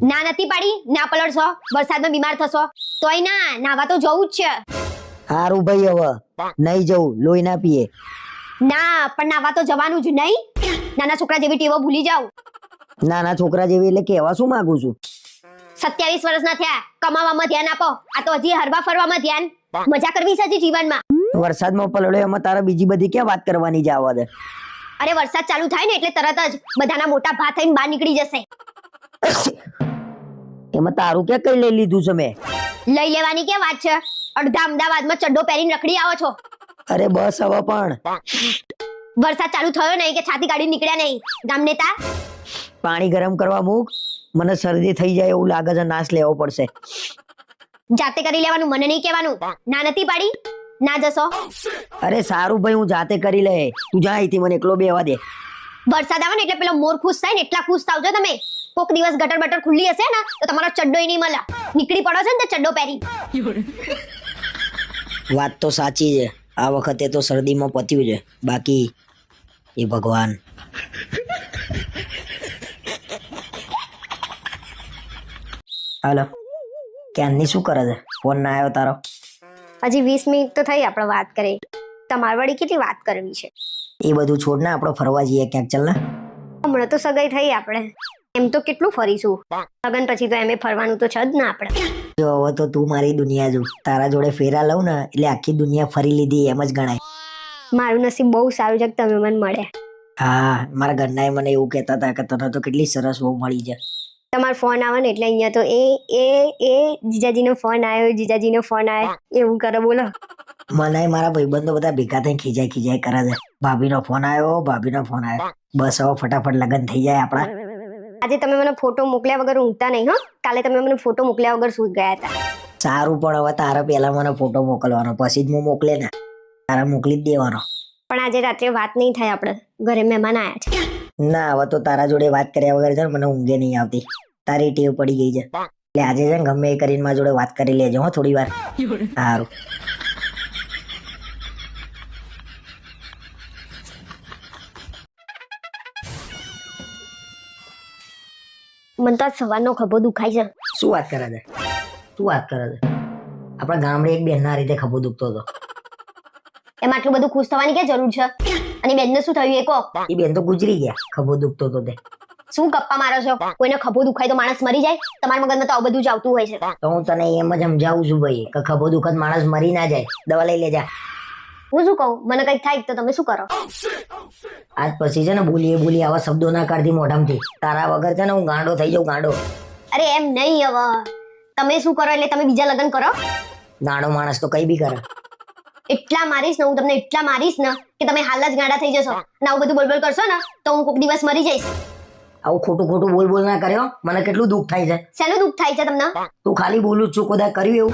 ના નથી પાડી ના પલળશો વરસાદમાં બીમાર થશો. તોય ના નાવા તો જવું જ છે. હારું ભાઈ હવે નહીં જવું લોહી ના પીએ. ના પણ નાવા તો જવાનું જ નહીં. નાના છોકરા જેવી ટેવો ભૂલી જાવ નાના છોકરા જેવી એટલે કેવા શું માંગુ છું? સત્યાવીસ વર્ષના થયા કમાવામાં ધ્યાન આપો. આ તો હજી હરવા ફરવામાં ધ્યાન. મજા કરવી છે જીવનમાં. વરસાદમાં પલળ્યો એમાં તારા બીજી બધી ક્યાં વાત કરવાની જ આવવા દે? અરે વરસાદ ચાલુ થાય ને એટલે તરત જ બધાના મોટા ભા થઈને બહાર નીકળી જશે. એમાં તારું ક્યાં કઈ લઈ લીધું છે મેં? લઈ લેવાની કે વાત છે? અડધા અમદાવાદમાં ચડ્ડો પહેરીને રખડી આવો છો. અરે બસ હવે પણ. વરસાદ ચાલુ થયો નહીં કે છાતી કાઢી નીકળ્યા નહીં. ગામ નેતા? પાણી ગરમ કરવા મૂક. મને શરદી થઈ જાય એવું લાગે છે નાશ લેવો પડશે. જાતે કરી લેવાનું મને નહીં કહેવાનું. ના નથી પાડી? ના જશો. અરે સારું ભાઈ હું જાતે કરી લે તું જા અહીંથી મને એકલો બેવા દે. વરસાદ આવે ને એટલે પેલો મોર ખુશ થાય ને એટલા ખુશ થાવજો તમે. કોક દિવસ ગટર બટર ખુલ્લી હશે ને તો તમારો ચડ્ડો નહીં મળે. નીકળી પડો છે ને તે ચડ્ડો પહેરી. વાત તો સાચી છે. આ વખતે તો શરદીમાં પત્યું છે. બાકી એ ભગવાન. હાલો. ક્યાંની શું કરે છે? ફોન ના આવ્યો તારો. હજી વીસ મિનિટ તો થઈ આપણે વાત કરી. તમારે વળી કેટલી વાત કરવી છે? એ બધું છોડ ને આપણે ફરવા જઈએ ક્યાંક. ચાલ ને. હમણાં તો સગાઈ થઈ આપણે. એમ તો કેટલું ફરીશું. લગન પછી તો એમ ફરવાનું તો છે જ ના આપણે. જો હવે તો તું મારી દુનિયા જો. તારા જોડે ફેરા લઉં ને એટલે આખી દુનિયા ફરી લીધી એમ જ ગણાય. મારું નસીબ બહુ સારું છે કે તમે મને મળ્યા હા મારા ઘરનાએ મને એવું કહેતા હતા કે તને તો કેટલી સરસ બહુ મળી છે. તમારો ફોન આવે ને એટલે અહીંયા તો એ એ એ જીજાજીનો ફોન આવ્યો જીજાજીનો ફોન આવ્યો. એવું કરે બોલો. મને મારા ભાઈબંધો બધા ભેગા થઈ ખીજાય ખીજાય કરે છે. ભાભીનો ફોન આવ્યો ભાભીનો ફોન આવ્યો. બસ હવે ફટાફટ લગ્ન થઈ જાય આપણા. આજે તમે મને ફોટો મોકલ્યા વગર ઊંઘતા નહીં હો. કાલે તમે મને ફોટો મોકલ્યા વગર સૂઈ ગયા હતા. સારું પણ હવે તારે પહેલા મને ફોટો મોકલવાનો પછી જ હું મોકલે ને. તારે મોકલી જ દેવાનો. પણ આજે રાત્રે વાત નહીં થાય આપણે. ઘરે મહેમાન આવ્યા છે. ના હવે તો તારા જોડે વાત કર્યા વગર છે ને મને ઊંઘે નહીં આવતી. તારી ટેવ પડી ગઈ છે. એટલે આજે છે ને ગમે એ કરીને મારા જોડે વાત કરી લેજો હો થોડી વાર સારું. મને તો સવારનો ખભો દુખાય છે. શું વાત કરે છે? શું વાત કરે છે? આપણા ગામડે એક બેનના રીતે ખભો દુખતો હતો. એમ આટલું બધું ખુશ થવાની કે જરૂર છે? અને બેનને શું થયું એ કહો. એ બેન તો ગુજરી ગયા ખભો દુખતો હતો તે. શું ગપ્પા મારો છો? કોઈને ખભો દુખાય તો માણસ મરી જાય? તમારા મગજમાં તો આવું બધું જ આવતું હોય છે. તો હું તને એમ જ સમજાવું છું ભાઈ કે ખભો દુખત માણસ મરી ના જાય. દવા લઈ લેજા. હું શું કહું? મને કઈ થાય તો તમે શું કરો? આજ પછી છે ને બોલીએ બોલીએ આવા શબ્દો ના કાઢતી મોઢામાંથી. તારા વગર છે ને હું ગાંડો થઈ જાઉં ગાંડો. અરે એમ નહીં હવે. તમે શું કરો એટલે તમે બીજા લગ્ન કરો? ગાંડો માણસ તો કઈ બી કરે. એટલા મારીશ ને હું તમને એટલા મારીશ ને કે તમે હાલ જ ગાંડા થઈ જશો. અને આવું બધું બોલબોલ કરશો ને તો હું કોઈક દિવસ મરી જઈશ. આવું ખોટું ખોટું બોલ બોલ ના કર્યો મને કેટલું દુઃખ થાય છે. શેનું દુઃખ થાય છે તમને? તું ખાલી બોલું છું કદાચ કર્યું એવું?